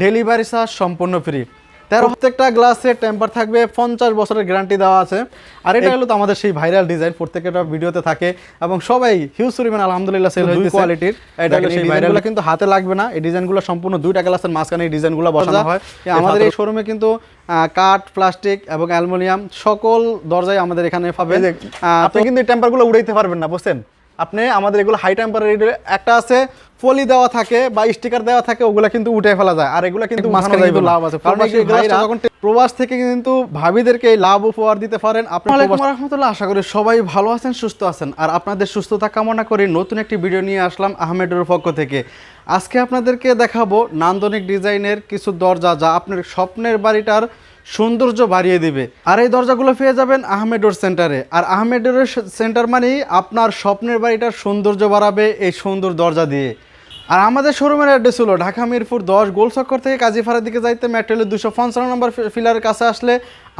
Delivery charge সম্পূর্ণ free. তেরো প্রত্যেকটা গ্লাসে টেম্পার থাকবে পঞ্চাশ বছরের গ্যারান্টি দেওয়া আছে। আর এটা হলো তো আমাদের সেই ভাইরাল ডিজাইন প্রত্যেকটা ভিডিওতে থাকে। এবং সবাই হিউজ পরিমাণ আলহামদুলিল্লাহ সেল হয়েছে কোয়ালিটির এটা সেই ভাইরাল কিন্তু হাতে লাগবে না। এই ডিজাইনগুলো সম্পূর্ণ দুইটা গ্লাসের মাঝখানে এই ডিজাইনগুলো বসানো হয়। আমাদের এই শোরুমে কিন্তু কাঠ প্লাস্টিক এবং অ্যালুমিনিয়াম সকল দরজায় আমাদের এখানে পাবে আপনি কিন্তু এই টেম্পারগুলো উড়াইতে পারবেন না বুঝছেন? আপনি আমাদের এগুলো হাই টেম্পারের একটা আছে পলি দেওয়া থাকে বা স্টিকার দেওয়া থাকে ওগুলো কিন্তু উঠে ফেলা যায়। আর এগুলো কিন্তু মাঝখানে কিন্তু লাভ আছে। কারণ যখন প্রবাস থেকে কিন্তু ভাবিদেরকে এই লাভ উপহার দিতে পারেন। আপনার রহমতুল্লাহ আশা করি সবাই ভালো আছেন সুস্থ আছেন। আর আপনাদের সুস্থতা কামনা করে নতুন একটি ভিডিও নিয়ে আসলাম আহমেডের পক্ষ থেকে। আজকে আপনাদেরকে দেখাবো নান্দনিক ডিজাইনের কিছু দরজা যা আপনার স্বপ্নের বাড়িটার সৌন্দর্য বাড়িয়ে দিবে। আর এই দরজাগুলো পেয়ে যাবেন আহমেডোর সেন্টারে। আর আহমেডোর সেন্টার মানেই আপনার স্বপ্নের বাড়িটার সৌন্দর্য বাড়াবে এই সুন্দর দরজা দিয়ে। আর আমাদের শোরুমের অ্যাড্রেস হলো ঢাকা মিরপুর দশ গোল চক্কর থেকে কাজীপাড়ার দিকে যাইতে মেট্রেলের দুশো পঞ্চান্ন নম্বর ফিলারের কাছে আসলে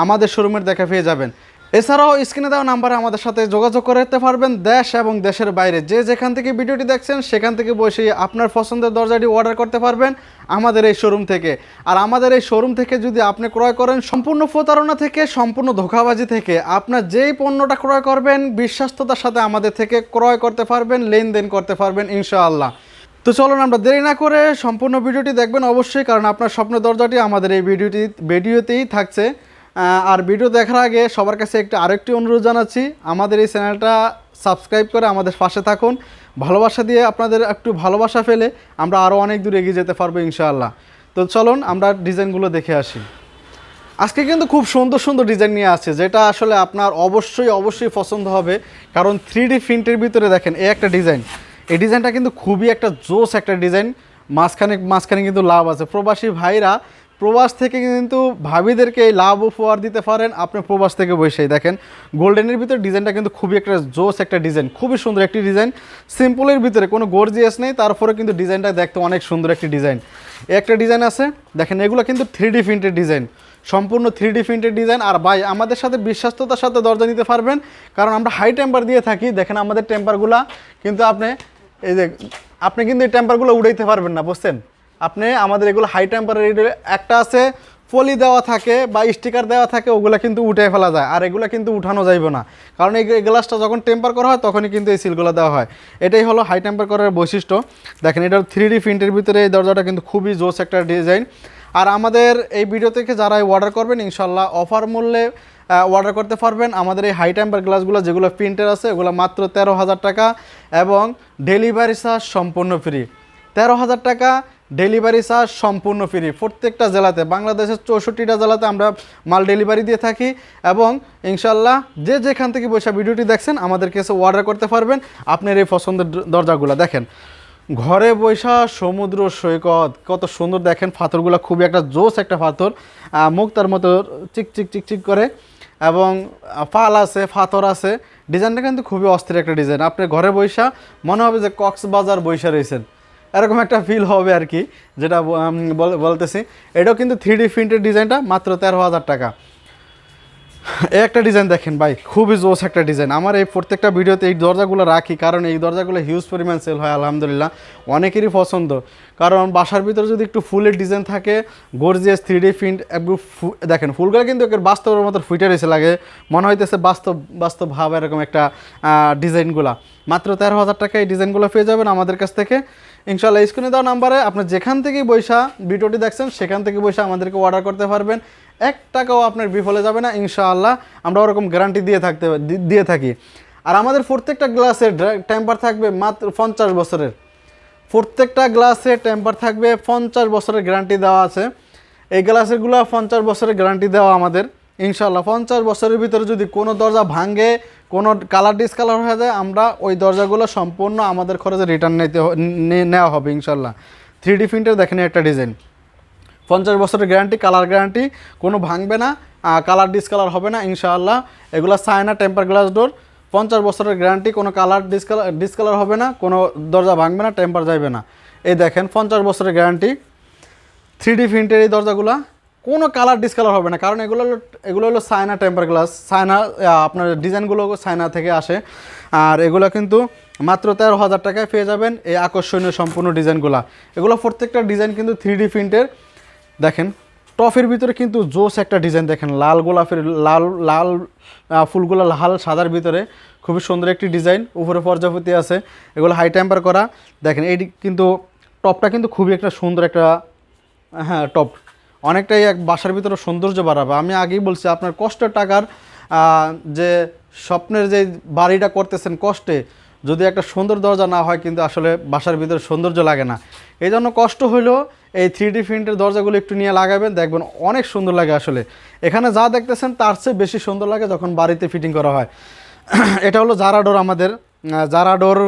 আমাদের শোরুমের দেখা পেয়ে যাবেন। এছাড়াও স্ক্রিনে দেওয়া নাম্বারে আমাদের সাথে যোগাযোগ করতে পারবেন দেশ এবং দেশের বাইরে। যে যেখান থেকে ভিডিওটি দেখছেন, সেখান থেকে বসে আপনার পছন্দের দরজাটি অর্ডার করতে পারবেন আমাদের এই শোরুম থেকে। আর আমাদের এই শোরুম থেকে যদি আপনি ক্রয় করেন, সম্পূর্ণ প্রতারণা থেকে, সম্পূর্ণ ধোকাবাজি থেকে, আপনার যেই পণ্যটা ক্রয় করবেন, বিশ্বাস্ততার সাথে আমাদের থেকে ক্রয় করতে পারবেন, লেনদেন করতে পারবেন, ইনশাআল্লাহ। তো চলুন আমরা দেরি না করে সম্পূর্ণ ভিডিওটি দেখবেন অবশ্যই, কারণ আপনার স্বপ্নের দরজাটি আমাদের এই ভিডিওটি ভিডিওতেই থাকছে। আর ভিডিও দেখার আগে সবার কাছে একটা আরেকটি অনুরোধ জানাচ্ছি। আমাদের এই চ্যানেলটা সাবস্ক্রাইব করে আমাদের পাশে থাকুন। ভালোবাসা দিয়ে আপনাদের একটু ভালোবাসা ফেলে আমরা আরও অনেক দূর এগিয়ে যেতে পারব ইনশাআল্লাহ। তো চলুন আমরা ডিজাইনগুলো দেখে আসি। আজকে কিন্তু খুব সুন্দর সুন্দর ডিজাইন নিয়ে আসছে, যেটা আসলে আপনার অবশ্যই অবশ্যই পছন্দ হবে। কারণ থ্রি ডি প্রিন্টের ভিতরে দেখেন, এই একটা ডিজাইন। এই ডিজাইনটা কিন্তু খুবই একটা জোস একটা ডিজাইন। মাঝখানে মাঝখানে কিন্তু লাভ আছে। প্রবাসী ভাইরা প্রবাস থেকে কিন্তু ভাবিদেরকে লাভ উপহার দিতে পারেন। আপনি প্রবাস থেকে বসেই দেখেন গোল্ডেনের ভিতরে ডিজাইনটা কিন্তু খুবই একটা জোস একটা ডিজাইন খুবই সুন্দর একটি ডিজাইন সিম্পলের ভিতরে কোনো গর্জিয়াস নেই তারপরে কিন্তু ডিজাইনটা দেখতে অনেক সুন্দর একটি ডিজাইন একটা ডিজাইন আছে, দেখেন এগুলো কিন্তু থ্রি ডি প্রিন্টের ডিজাইন সম্পূর্ণ থ্রি ডি প্রিন্টেড ডিজাইন আর ভাই, আমাদের সাথে বিশ্বাস্ততার সাথে দরজা নিতে পারবেন, কারণ আমরা হাই টেম্পার দিয়ে থাকি। দেখেন আমাদের টেম্পারগুলা কিন্তু আপনি, এই যে, আপনি কিন্তু এই টেম্পারগুলো উড়াইতে পারবেন না, বুঝছেন? আপনি আমাদের এগুলো হাই টেম্পারের একটা আছে, পলি দেওয়া থাকে বা স্টিকার দেওয়া থাকে, ওগুলো কিন্তু উঠে ফেলা যায়। আর এগুলো কিন্তু উঠানো যাইব না। কারণ এই গ্লাসটা যখন টেম্পার করা হয়, তখনই কিন্তু এই সিলগুলো দেওয়া হয়। এটাই হলো হাই টেম্পার করার বৈশিষ্ট্য। দেখেন এটা থ্রি ডি প্রিন্টের ভিতরে এই দরজাটা কিন্তু খুবই জোস একটা ডিজাইন আর আমাদের এই ভিডিও থেকে যারা অর্ডার করবেন ইনশাল্লাহ অফার মূল্যে অর্ডার করতে পারবেন। আমাদের এই হাই টেম্পার গ্লাসগুলো যেগুলো প্রিন্টের আছে, ওগুলো মাত্র তেরো হাজার টাকা এবং ডেলিভারি চার্জ সম্পূর্ণ ফ্রি তেরো হাজার টাকা ডেলিভারি চার্জ সম্পূর্ণ ফ্রি। প্রত্যেকটা জেলাতে, বাংলাদেশের চৌষট্টিটা জেলাতে আমরা মাল ডেলিভারি দিয়ে থাকি এবং ইনশাল্লাহ যে যেখান থেকে বসে ভিডিওটি দেখছেন, আমাদের কাছে অর্ডার করতে পারবেন। আপনার এই পছন্দের দরজাগুলো দেখেন। ঘরে বৈশা সমুদ্র সৈকত, কত সুন্দর দেখেন পাথরগুলো, খুবই একটা জোস একটা পাথর। মুক্তার মতো চিক চিক চিক চিক করে। এবং পাল আছে, পাথর আছে। ডিজাইনটা কিন্তু খুবই অস্থির একটা ডিজাইন। আপনি ঘরে বৈশা, মনে হবে যে কক্সবাজার বৈশা রয়েছেন। এরকম একটা ফিল হবে আর কি যেটা বলতেছি। এটাও কিন্তু থ্রি ডি প্রিন্টের ডিজাইনটা, মাত্র তেরো হাজার টাকা। একটা ডিজাইন দেখেন ভাই, খুবই জোস একটা ডিজাইন। আমার এই প্রত্যেকটা ভিডিওতে এই দরজাগুলো রাখি, কারণ এই দরজাগুলো হিউজ পরিমাণ সেল হয়, আলহামদুলিল্লাহ। অনেকেরই পছন্দ। কারণ বাসার ভিতরে যদি একটু ফুলের ডিজাইন থাকে গর্জিয়াস থ্রি ডি প্রিন্ট দেখেন, ফুলগুলো কিন্তু একের বাস্তবের মতো ফুটে রয়েছে লাগে। মনে হইতেছে বাস্তব বাস্তব ভাব এরকম একটা ডিজাইনগুলা। মাত্র তেরো হাজার টাকা এই ডিজাইনগুলো পেয়ে যাবেন আমাদের কাছ থেকে। ইনশাল্লাহ স্ক্রিনে দেওয়া নাম্বারে আপনি যেখান থেকেই বৈশা ভিডিওটি দেখছেন, সেখান থেকে বৈশা আমাদেরকে অর্ডার করতে পারবেন। এক টাকাও আপনার বিফলে যাবে না, ইনশাআল্লাহ আমরা ওরকম গ্যারান্টি দিয়ে থাকতে দিয়ে থাকি। আর আমাদের প্রত্যেকটা গ্লাসের টেম্পার থাকবে মাত্র পঞ্চাশ বছরের। প্রত্যেকটা গ্লাসে টেম্পার থাকবে পঞ্চাশ বছরের গ্যারান্টি দেওয়া আছে। এই গ্লাসেরগুলো পঞ্চাশ বছরের গ্যারান্টি দেওয়া আমাদের। ইনশাল্লাহ পঞ্চাশ বছরের ভিতরে যদি কোনো দরজা ভাঙে, কোনো কালার ডিসকালার হয়ে যায়, আমরা ওই দরজাগুলো সম্পূর্ণ আমাদের খরচে রিটার্ন নিতে নেওয়া হবে ইনশাল্লাহ থ্রি ডি প্রিন্টের দেখেন একটা ডিজাইন পঞ্চাশ বছরের গ্যারান্টি কালার গ্যারান্টি কোনো ভাঙবে না কালার ডিসকালার হবে না ইনশাআল্লাহ। এগুলো চায়না টেম্পার গ্লাস ডোর পঞ্চাশ বছরের গ্যারান্টি কোনো কালার ডিসকালার ডিসকালার হবে না, কোনো দরজা ভাঙবে না টেম্পার যাবে না। এই দেখেন, পঞ্চাশ বছরের গ্যারান্টি থ্রি ডি প্রিন্টের এই দরজাগুলো। কোনো কালার ডিসকালার হবে না, কারণ এগুলো হলো এগুলো হলো সাইনা টেম্পার গ্লাস সাইনা আপনার ডিজাইনগুলো সাইনা থেকে আসে। আর এগুলো কিন্তু মাত্র তেরো হাজার টাকায় পেয়ে যাবেন এই আকর্ষণীয় সম্পূর্ণ ডিজাইনগুলো। এগুলো প্রত্যেকটা ডিজাইন কিন্তু থ্রি ডি প্রিন্টের দেখেন, টফের ভিতরে কিন্তু জোস একটা ডিজাইন দেখেন, লাল গোলাপের, লাল লাল ফুলগুলো লাল সাদার ভিতরে। খুবই সুন্দর একটি ডিজাইন, উপরে প্রজাপতি আছে, এগুলো হাই টেম্পার করা। দেখেন, এই কিন্তু টপটা কিন্তু খুবই একটা সুন্দর একটা হ্যাঁ টপ। অনেকটাই এক বাসার ভিতরে সৌন্দর্য বাড়াবে। আমি আগেই বলছি, আপনার কষ্টের টাকার যে স্বপ্নের যে বাড়িটা করতেছেন কষ্টে, যদি একটা সুন্দর দরজা না হয় কিন্তু আসলে বাসার ভিতরে সৌন্দর্য লাগে না। এই জন্য কষ্ট হলেও এই থ্রি ডি প্রিন্টের দরজাগুলো একটু নিয়ে লাগাবেন, দেখবেন অনেক সুন্দর লাগে আসলে। এখানে যা দেখতেছেন তার চেয়ে বেশি সুন্দর লাগে যখন বাড়িতে ফিটিং করা হয়। এটা হলো জারা ডোর আমাদের। জারা ডোর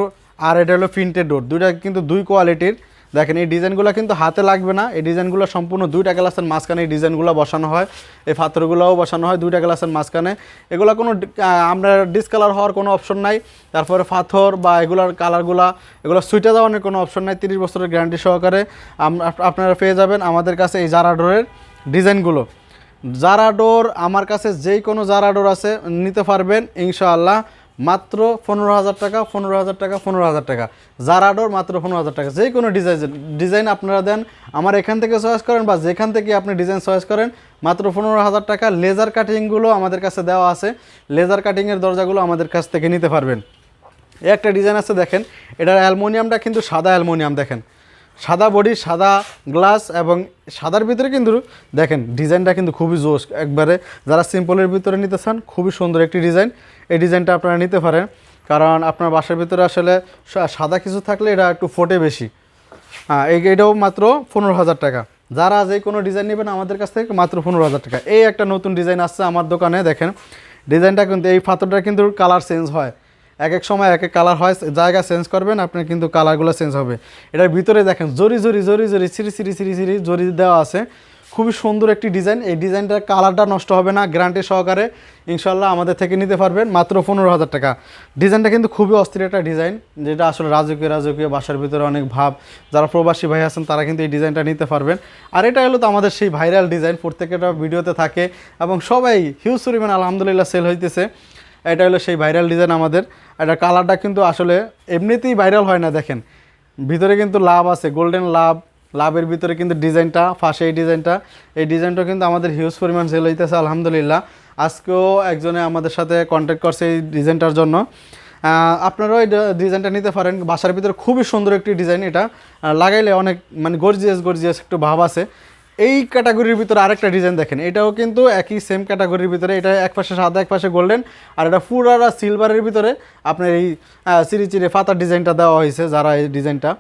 আর এটা হলো প্রিন্টেড ডোর দুইটা কিন্তু দুই কোয়ালিটির দেখেন, এই ডিজাইনগুলো কিন্তু হাতে লাগবে না। এই ডিজাইনগুলো সম্পূর্ণ দুইটা গ্লাসের মাঝখানে এই ডিজাইনগুলো বসানো হয়। এই পাথরগুলোও বসানো হয় দুইটা গ্লাসের মাঝখানে। এগুলো কোনো আমরা ডিসকালার হওয়ার কোনো অপশন নাই। তারপরে পাথর বা এগুলোর কালারগুলা এগুলো সুইটে যাওয়ার কোনো অপশন নাই। তিরিশ বছরের গ্যারান্টি সহকারে আপনারা পেয়ে যাবেন আমাদের কাছে এই জারা ডোরের ডিজাইনগুলো। জারা ডোর আমার কাছে যেই কোনো জারা ডোর আছে, নিতে পারবেন, ইনশাআল্লাহ। মাত্র পনেরো হাজার টাকা, পনেরো হাজার টাকা, পনেরো হাজার টাকা। জারা ডোর মাত্র পনেরো হাজার টাকা। যে কোনো ডিজাইন ডিজাইন আপনারা দেন, আমার এখান থেকে চয়েস করেন বা যেখান থেকে আপনি ডিজাইন চয়েস করেন, মাত্র পনেরো হাজার টাকা লেজার কাটিংগুলো আমাদের কাছে দেওয়া আছে। লেজার কাটিংয়ের দরজাগুলো আমাদের কাছ থেকে নিতে পারবেন। একটা ডিজাইন আছে দেখেন, এটার অ্যালমোনিয়ামটা কিন্তু সাদা অ্যালমোনিয়াম দেখেন। সাদা বডি, সাদা গ্লাস এবং সাদার ভিতরে কিন্তু দেখেন ডিজাইনটা কিন্তু খুবই জোশ। একবারে যারা সিম্পলের ভিতরে নিতে চান, খুবই সুন্দর একটি ডিজাইন। এই ডিজাইনটা আপনারা নিতে পারেন। কারণ আপনার বাসার ভিতরে আসলে সাদা কিছু থাকলে এটা একটু ফোটে বেশি। হ্যাঁ এটাও মাত্র পনেরো হাজার টাকা। যারা যে কোনো ডিজাইন নেবেন, আমাদের কাছ থেকে মাত্র পনেরো হাজার টাকা। এই একটা নতুন ডিজাইন আসছে আমার দোকানে, দেখেন। ডিজাইনটা কিন্তু, এই পাথরটা কিন্তু কালার চেঞ্জ হয়। এক এক সময় এক এক কালার হয়, জায়গা চেঞ্জ করবেন, আপনার কিন্তু কালারগুলো চেঞ্জ হবে। এটার ভিতরে দেখেন, জরি জরি জরি জরি, সিরি সিরি সিরি সিরি জরি দেওয়া আছে। খুবই সুন্দর একটি ডিজাইন এই ডিজাইনটার কালারটা নষ্ট হবে না গ্যারান্টি সহকারে ইনশাল্লাহ আমাদের থেকে নিতে পারবেন, মাত্র পনেরো হাজার টাকা। ডিজাইনটা কিন্তু খুবই অস্থির একটা ডিজাইন যেটা আসলে রাজকীয় রাজকীয়, বাসার ভিতরে অনেক ভাব। যারা প্রবাসী ভাই আছেন, তারা কিন্তু এই ডিজাইনটা নিতে পারবেন। আর এটা হলো তো আমাদের সেই ভাইরাল ডিজাইন প্রত্যেকটা ভিডিওতে থাকে এবং সবাই হিউজ পরিমাণ আলহামদুলিল্লাহ সেল হইতেছে। এটা হলো সেই ভাইরাল ডিজাইন আমাদের। এটা কালারটা কিন্তু আসলে এমনিতেই ভাইরাল হয় না, দেখেন। ভিতরে কিন্তু লাভ আছে গোল্ডেন লাভ। লাভের ভিতরে কিন্তু ডিজাইনটা, ফাঁসে এই ডিজাইনটা। এই ডিজাইনটা কিন্তু আমাদের হিউজ পরিমাণ সেল হইতেছে, আলহামদুলিল্লাহ। আজকেও একজনে আমাদের সাথে কন্ট্যাক্ট করছে এই ডিজাইনটার জন্য। আপনারাও এই ডিজাইনটা নিতে পারেন। বাসার ভিতরে খুবই সুন্দর একটি ডিজাইন এটা। লাগাইলে অনেক মানে গর্জিয়াস গর্জিয়াস একটু ভাব আছে। এই ক্যাটাগরির ভিতরে আরেকটা ডিজাইন দেখেন। এটাও কিন্তু একই সেম ক্যাটাগরির ভিতরে, এটা এক পাশে সাদা, এক পাশে গোল্ডেন আর এটা ফুরার সিলভারের ভিতরে আপনার এই চিরি চিরি ফাতার ডিজাইনটা দেওয়া হয়েছে যারা এই ডিজাইনটা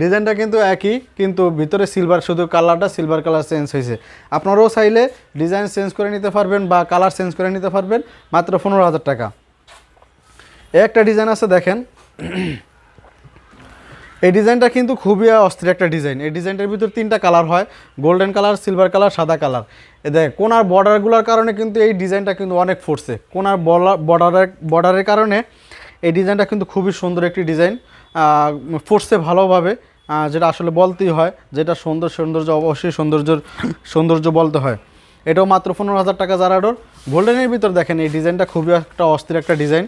ডিজাইনটা কিন্তু একই, কিন্তু ভিতরে সিলভার শুধু কালারটা সিলভার কালার চেঞ্জ হয়েছে। আপনারাও চাইলে ডিজাইন চেঞ্জ করে নিতে পারবেন বা কালার চেঞ্জ করে নিতে পারবেন, মাত্র পনেরো হাজার টাকা। একটা ডিজাইন আছে দেখেন। এই ডিজাইনটা কিন্তু খুবই অস্থির একটা ডিজাইন। এই ডিজাইনটার ভিতর তিনটা কালার হয় গোল্ডেন কালার সিলভার কালার, সাদা কালার। এ দেখ, কোনার বর্ডারগুলোর কারণে কিন্তু এই ডিজাইনটা কিন্তু অনেক ফুটছে কোনার বর্ডারের বর্ডারের কারণে এই ডিজাইনটা কিন্তু খুবই সুন্দর একটি ডিজাইন। ফুটছে ভালোভাবে যেটা আসলে বলতেই হয়, যেটা সুন্দর সৌন্দর্য, অবশ্যই সৌন্দর্যর, সৌন্দর্য বলতে হয়। এটাও মাত্র পনেরো হাজার টাকা যারা ডোর গোল্ডেনের ভিতর দেখেন, এই ডিজাইনটা খুবই একটা অস্থির একটা ডিজাইন।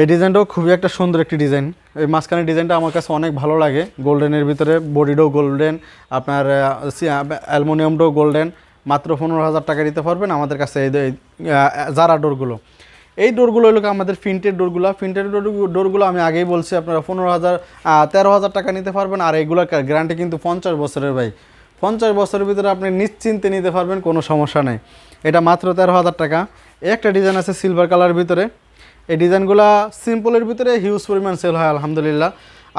এই ডিজাইনটাও খুবই একটা সুন্দর একটি ডিজাইন। এই মাঝখানের ডিজাইনটা আমার কাছে অনেক ভালো লাগে। গোল্ডেনের ভিতরে বডিটাও গোল্ডেন, আপনার অ্যালমোনিয়ামটাও গোল্ডেন। মাত্র পনেরো হাজার টাকা দিতে পারবেন আমাদের কাছে এই জারা ডোরগুলো। এই ডোরগুলো হলো আমাদের প্রিন্টেড ডোরগুলো। প্রিন্টেড ডোরগুলো আমি আগেই বলছি, আপনারা পনেরো হাজার তেরো হাজার টাকা নিতে পারবেন। আর এইগুলোর গ্যারান্টি কিন্তু পঞ্চাশ বছরের ভাই। পঞ্চাশ বছরের ভিতরে আপনি নিশ্চিন্তে নিতে পারবেন, কোনো সমস্যা নেই। এটা মাত্র তেরো হাজার টাকা। একটা ডিজাইন আছে সিলভার কালারের ভিতরে। এই ডিজাইনগুলো সিম্পলের ভিতরে হিউজ পরিমাণ সেল হয়, আলহামদুলিল্লাহ।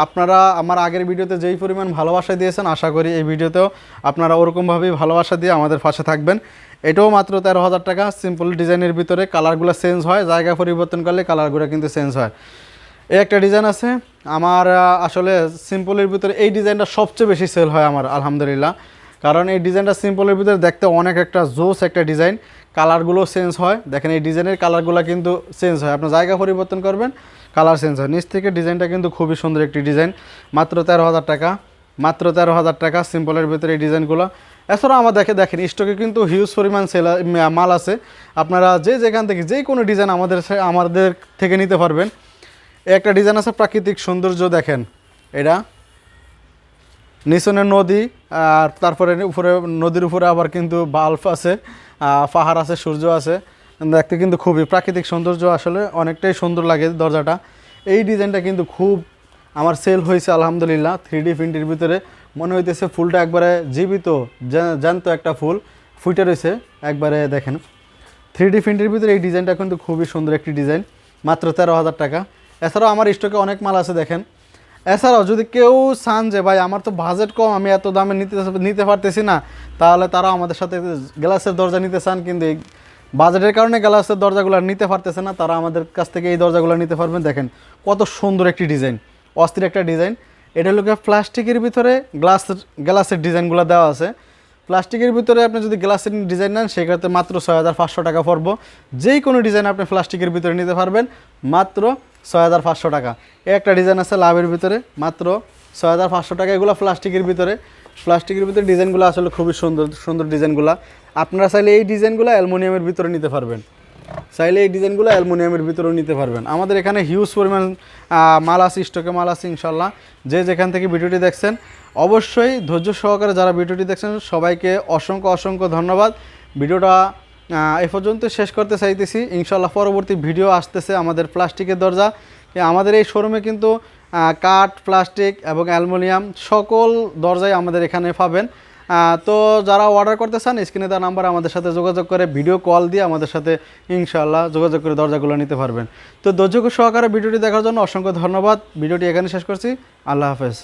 আপনারা আমার আগের ভিডিওতে যেই পরিমাণ ভালোবাসা দিয়েছেন, আশা করি এই ভিডিওতেও আপনারা ওরকমভাবেই ভালোবাসা দিয়ে আমাদের পাশে থাকবেন। এটাও মাত্র তেরো হাজার টাকা সিম্পল ডিজাইনের ভিতরে কালারগুলো চেঞ্জ হয়, জায়গা পরিবর্তন করলে কালারগুলো কিন্তু চেঞ্জ হয়। এই একটা ডিজাইন আছে, আমার আসলে সিম্পলের ভিতরে এই ডিজাইনটা সবচেয়ে বেশি সেল হয় আমার, আলহামদুলিল্লাহ। কারণ এই ডিজাইনটা সিম্পলের ভিতরে দেখতে অনেক একটা জোস একটা ডিজাইন। কালারগুলো চেঞ্জ হয়। দেখেন এই ডিজাইনের কালারগুলো কিন্তু চেঞ্জ হয়। আপনার জায়গা পরিবর্তন করবেন, কালার চেঞ্জ হয়। নিচ থেকে ডিজাইনটা কিন্তু খুবই সুন্দর একটি ডিজাইন। মাত্র তেরো হাজার টাকা, মাত্র তেরো হাজার টাকা সিম্পলের ভিতরে এই ডিজাইনগুলো। এছাড়াও আমার দেখে দেখেন, স্টকে কিন্তু হিউজ পরিমাণ সেল মাল আছে। আপনারা যে যেখান থেকে, যে কোনো ডিজাইন আমাদের আমাদের থেকে নিতে পারবেন। একটা ডিজাইন আছে প্রাকৃতিক সৌন্দর্য, দেখেন। এটা নিচনে নদী, আর তারপরে উপরে, নদীর উপরে আবার কিন্তু বাল্ব আছে পাহাড় আছে, সূর্য আছে। দেখতে কিন্তু খুবই প্রাকৃতিক সৌন্দর্য আসলে, অনেকটাই সুন্দর লাগে দরজাটা। এই ডিজাইনটা কিন্তু খুব আমার সেল হয়েছে, আলহামদুলিল্লাহ থ্রি ডি প্রিন্টের ভিতরে। মনে হইতেছে ফুলটা একবারে জীবিত, জা- জ্যান্ত একটা ফুল, ফুটে রয়েছে একবারে দেখেন থ্রি ডি প্রিন্টের ভিতরে এই ডিজাইনটা কিন্তু খুবই সুন্দর একটি ডিজাইন, মাত্র তেরো হাজার টাকা। এছাড়াও আমার স্টকে অনেক মাল আছে, দেখেন। এছাড়াও যদি কেউ চান যে, ভাই, আমার তো বাজেট কম, আমি এত দামে নিতে নিতে পারতেছি না, তাহলে তারা আমাদের সাথে গ্লাসের দরজা নিতে চান, কিন্তু এই বাজেটের কারণে গ্লাসের দরজাগুলো নিতে পারতেছে না। তারা আমাদের কাছ থেকে এই দরজাগুলো নিতে পারবেন। দেখেন, কত সুন্দর একটি ডিজাইন, অস্থির একটা ডিজাইন। এটা হলো প্লাস্টিকের ভিতরে গ্লাস, গ্লাসের ডিজাইনগুলো দেওয়া আছে। প্লাস্টিকের ভিতরে আপনি যদি গ্লাসের ডিজাইন নেন, সেক্ষেত্রে মাত্র ছয় হাজার পাঁচশো টাকা পড়ব। যেই কোনো ডিজাইন আপনি প্লাস্টিকের ভিতরে নিতে পারবেন। মাত্র ছয় হাজার পাঁচশো টাকা। এই একটা ডিজাইন আছে লাভের ভিতরে, মাত্র ছয় হাজার পাঁচশো টাকা। এগুলো প্লাস্টিকের ভিতরে। প্লাস্টিকের ভিতরে ডিজাইনগুলো আসলে খুবই সুন্দর সুন্দর ডিজাইনগুলো। আপনারা চাইলে এই ডিজাইনগুলো অ্যালুমিনিয়ামের ভিতরে নিতে পারবেন। চাইলে এই ডিজাইনগুলো অ্যালুমিনিয়ামের ভিতরেও নিতে পারবেন। আমাদের এখানে হিউজ পরিমাণ মাল আছে স্টকে মাল আছে ইনশাল্লাহ যে যেখান থেকে ভিডিওটি দেখছেন, অবশ্যই ধৈর্য সহকারে যারা ভিডিওটি দেখছেন, সবাইকে অসংখ্য অসংখ্য ধন্যবাদ। ভিডিওটা এ পর্যন্ত শেষ করতে চাইতেছি। ইনশাল্লাহ পরবর্তী ভিডিও আসতেছে আমাদের প্লাস্টিকের দরজা। আমাদের এই শোরুমে কিন্তু কাঠ, প্লাস্টিক এবং অ্যালুমিনিয়াম সকল দরজাই আমাদের এখানে পাবেন। তো যারা অর্ডার করতে চান, স্ক্রিনে তার নাম্বার আমাদের সাথে যোগাযোগ করে ভিডিও কল দিয়ে আমাদের সাথে ইনশাআল্লাহ যোগাযোগ করে দরজাগুলো নিতে পারবেন। তো ধৈর্য সহকারে ভিডিওটি দেখার জন্য অসংখ্য ধন্যবাদ। ভিডিওটি এখানে শেষ করছি। আল্লাহ হাফেজ।